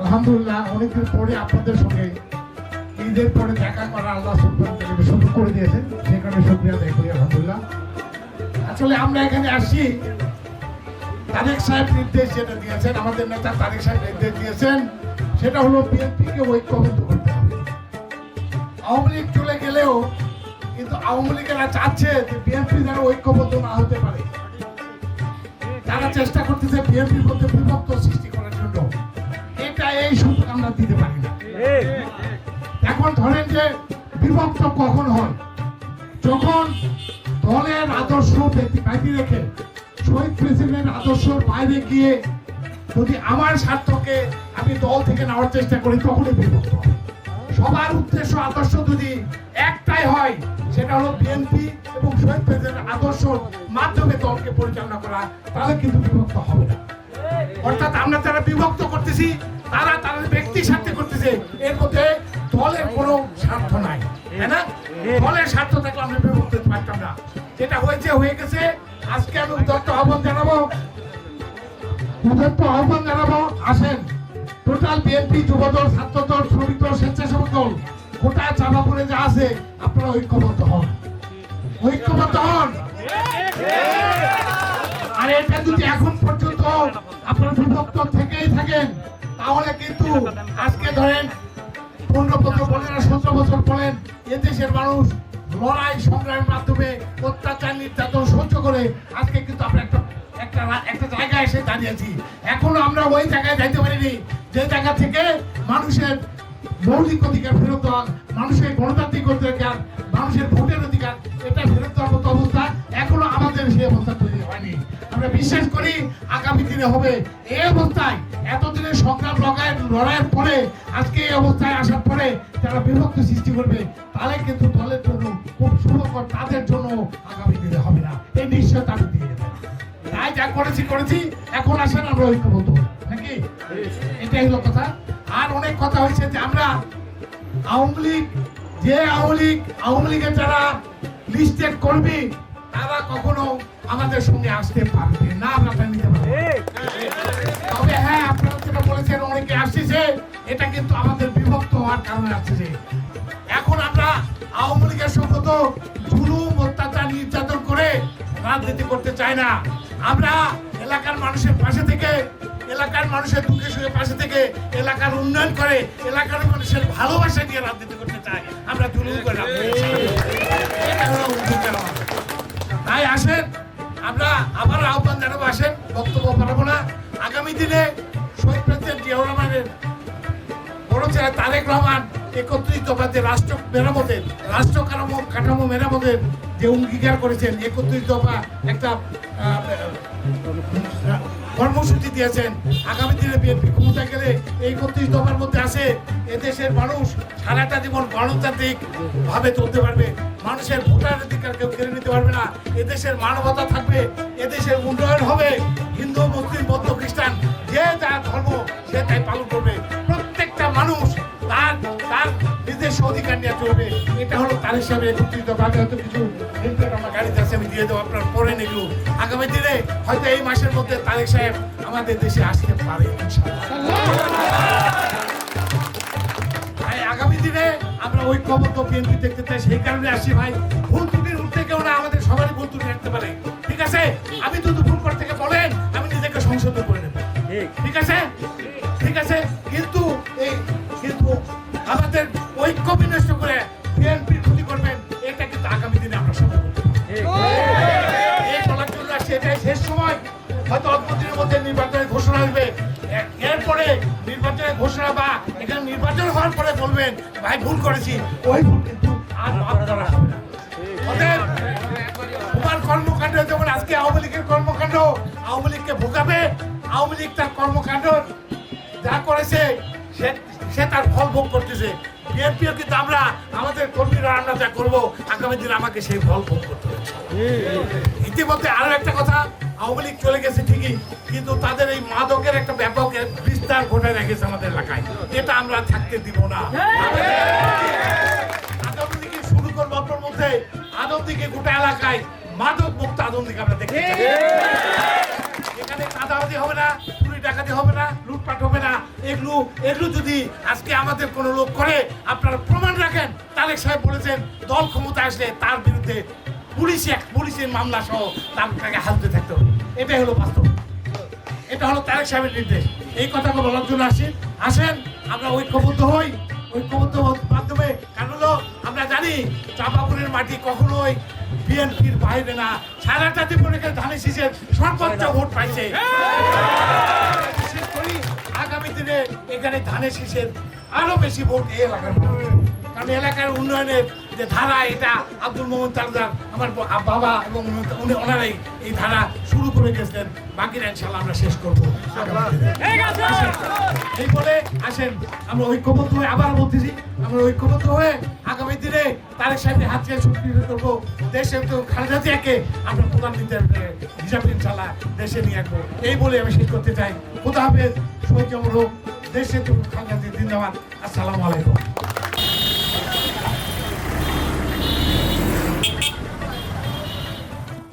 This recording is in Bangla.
আলহামদুলিল্লাহ, অনেকদিন পরে আপনাদের সঙ্গে পরে দেখা করা আল্লাহ করে দিয়েছেন। আসলে আমরা এখানে আসছি। তারেক সাহেব নির্দেশ যেটা দিয়েছেন, আমাদের নেতা তারেক সাহেব নির্দেশ দিয়েছেন, সেটা হলো বিএনপিকে ঐক্যবদ্ধ করতে হবে। আওয়ামী লীগ চলে গেলেও কিন্তু আওয়ামী লীগেরা চাচ্ছে যে বিএনপি যেন ঐক্যবদ্ধ না হতে পারে। তারা চেষ্টা করতেছে বিএনপির মধ্যে বিভক্ত সৃষ্টি করার জন্য। এটা এই সুযোগ আমরা দিতে পারি না। এখন ধরেন যে বিভক্ত কখন হয়? যখন দলের আদর্শ ব্যক্তি রেখে শহীদ প্রেসিডেন্ট আদর্শের বাইরে গিয়ে যদি আমার স্বার্থকে আমি দল থেকে নেওয়ার চেষ্টা করি, তখনই বিভক্ত সবার উদ্দেশ্য আদর্শ যদি সেটা হলো বিএনপি এবং শহীদ প্রেসিডেন্ট আদর্শ মাধ্যমে দলকে পরিচালনা করা তাহলে কিন্তু বিভক্ত হবে না। অর্থাৎ আমরা যারা বিভক্ত করতেছি, তারা তাদের ব্যক্তি স্বার্থে করতেছে। এর মধ্যে দলের কোনো স্বার্থ নাই না? দলের স্বার্থ থাকলে আমরা বিভক্ত পারতাম না। যেটা হয়েছে, হয়ে গেছে। আজকে আমি উদ্যত্ত আহ্বান জানাব। উদ্যত্ত আহ্বান জানাব, আসেন। টোটাল বিএনপি যুবদল, ছাত্রদল, শ্রমিক দল, স্বেচ্ছাসেবক দল। গোটা চাপাপুরে যা আছে, আপনারা ঐক্যবদ্ধ হন। ঐক্যবদ্ধ হন। আর এটা যদি এখন পর্যন্ত আপনারা বিভক্ত থেকেই থাকেন, তাহলে কিন্তু আজকে ধরেন পনেরো বছর বলেন আর সতেরো বছর বলেন এদেশের মানুষ লড়াই, সংগ্রামের মাধ্যমে অত্যাচার, নির্যাতন সহ্য করে আজকে কিন্তু আমরা একটা একটা একটা জায়গায় এসে দাঁড়িয়েছি। এখনও আমরা ওই জায়গায় যাইতে পারিনি। যে জায়গা থেকে মানুষের মৌলিক অধিকার ফেরত দেওয়া মানুষের গণতান্ত্রিক অধিকার, মানুষের ভোটের অধিকার, এটা ফেরত দেওয়ার মতো অবস্থা এখনও আমাদের সেই অবস্থা তৈরি হয়নি। আমরা বিশ্বাস করি আগামী দিনে হবে। এই অবস্থায় এতদিনের সংগ্রাম লগায় লড়াইয়ের পরে, আজকে এই অবস্থায় আসার পরে যারা বিভক্ত সৃষ্টি করবে তাহলে কিন্তু দলের জন্য খুব শুভকর, তাদের জন্য আগামী দিনে হবে না। এই নিশ্চয়তা আমি দিয়ে দেবেন তাই যা করেছি করেছি, এখন আসেন আমরা ঐক্যবদ্ধ নাকি? এটাই হলো কথা। আর অনেক কথা হয়েছে যে আমরা আওয়ামী লীগ, যে আওয়ামী লীগ, আওয়ামী লীগের যারা লিস্টেড কর্মী, তারা কখনো আমাদের সঙ্গে আসতে পারবে না, আমরা নিতে পারব। তবে হ্যাঁ আপনারা যেটা বলেছেন, অনেকে আসছে, এটা কিন্তু আমাদের বিভক্ত হওয়ার কারণে আসছে এখন আমরা আওয়ামী লীগের সম্মত জুলুম, অত্যাচার, নির্যাতন করে রাজনীতি করতে চাই না আমরা এলাকার মানুষের পাশে থেকে এলাকার মানুষের দুঃখে সুখে পাশে থেকে এলাকার উন্নয়ন করে, এলাকার মানুষের ভালোবাসা দিয়ে রাজনীতি করতে চাই আমরা জুলুম করে। তাই আসেন, আমরা আবার আহ্বান জানাব, আসেন, বক্তব্য পাঠাবো না আগামী দিনে শহীদ প্রেসিডেন্ট বড় ছেলে তারেক রহমান একত্রিশ দফা যে রাষ্ট্র মেরামতের, রাষ্ট্র কাঠামো কাঠামো মেরামতের যে অঙ্গীকার করেছেন, একত্রিশ দফা একটা কর্মসূচি দিয়েছেন। আগামী দিনে বিএনপি ক্ষমতায় গেলে এই একত্রিশ দফার মধ্যে আসে এদেশের মানুষ সারাটা জীবন গণতান্ত্রিক ভাবে চলতে পারবে। মানুষের ভোটার অধিকার কেউ কেড়ে নিতে পারবে না। এদেশের মানবতা থাকবে, এদেশের উন্নয়ন হবে। হিন্দু, মুসলিম, বৌদ্ধ, খ্রিস্টান, যে যার ধর্ম সে তাই পালন করবে। প্রত্যেকটা মানুষ নিজস্ব অধিকার নিয়ে চলবে। এটা হলো তার হিসাবে একত্রিত ভাবে হয়তো কিছু আমার গাড়িতে আছে আমি দিয়ে দেবো আপনার পরে নিগুলো আগামী দিনে হয়তো এই মাসের মধ্যে তারেক সাহেব আমাদের দেশে আসতে পারে আগামী দিনে আমরা ঐক্যবদ্ধ বিএনপি দেখতে চাই সেই কারণে আসি ভাই। ভুল ত্রুটির উঠতে কেউ না আমাদের সবারই ভুল ত্রুটি রাখতে পারে। ঠিক আছে? আমি যদি ভুল করতে গিয়ে বলেন আমি নিজেকে সংশোধন করে নেব। ঠিক আছে? ঠিক আছে? শেষ সময় হয়তো অল্প দিনের মধ্যে নির্বাচনের ঘোষণা আসবে। এরপরে নির্বাচনের ঘোষণা বা এখানে নির্বাচন হওয়ার পরে বলবেন ভাই ভুল করেছি। ওই ভুল কিন্তু আর মাফ করা হবে না। অতএব তোমার কর্মকাণ্ড যেমন আজকে আওয়ামী লীগের কর্মকাণ্ড আওয়ামী লীগকে ভোগাবে আওয়ামী লীগ তার কর্মকাণ্ড যা করেছে সে তার ফল ভোগ করতেছে। বিএনপিও কিন্তু আমরা আমাদের কর্মীরা আমরা যা করব আগামী দিনে আমাকে সেই ফল ভোগ করতে হচ্ছে ইতিমধ্যে আরও একটা কথা, আওয়ামী লীগ চলে গেছে ঠিকই, কিন্তু তাদের এই মাদকের একটা ব্যাপক বিস্তার ঘটে রেখেছে আমাদের এলাকায়। এটা আমরা থাকতে দিব না। শুরু করব মধ্যে। গোটা এলাকায় মাদক মুক্ত আমরা এখানে চাঁদাবাজি হবে না, চুরি ডাকাতি হবে না, লুটপাট হবে না। এগুলো এগুলো যদি আজকে আমাদের কোনো লোক করে, আপনারা প্রমাণ রাখেন। তারেক সাহেব বলেছেন, দল ক্ষমতা আসলে তার বিরুদ্ধে পুলিশ এক- পুলিশের মামলা সহ তাকে হালতে থাকতে হবে। এটাই হলো বাস্তব। এটা হলো তারেক সাহেবের নির্দেশ। এই কথাগুলো বলার জন্য আসেন আসেন, আমরা ঐক্যবদ্ধ হই। ঐক্যবদ্ধ মাধ্যমে কারণ হলো আমরা জানি চাপাপুরের মাটি কখনোই বিএনপির বাইরে না। সারাটা ত্রিপুরাকে ধানের শীষের সর্বোচ্চ ভোট পাইছে। বিশেষ করি আগামী দিনে এখানে ধানের শীষের আরও বেশি ভোট এই এলাকার কারণ এলাকার উন্নয়নের যে ধারা এটা আব্দুল মোহাম্মদ তালুকদার আমার বাবা এবং উনি- ওনারাই এই ধারা শুরু করে গেছেন বাকিরা ইনশাল্লাহ আমরা শেষ করব। এই বলে আসেন। আমরা ঐক্যবদ্ধ হয়ে আবার বলতেছি আমরা ঐক্যবদ্ধ হয়ে আগামী দিনে তারেক সাহেবের হাত থেকে শক্তিশালী করব। দেশে তো খালেদা জিয়াকে আমরা প্রধানমন্ত্রীর হিসাবে ইনশাল্লাহ দেশে নিয়ে আসব। এই বলে আমি শেষ করতে চাই। খুদা হাফেজ সৈকম রোগ দেশে তো খালেদা জিয়া জিন্দাবাদ। আসসালামু আলাইকুম।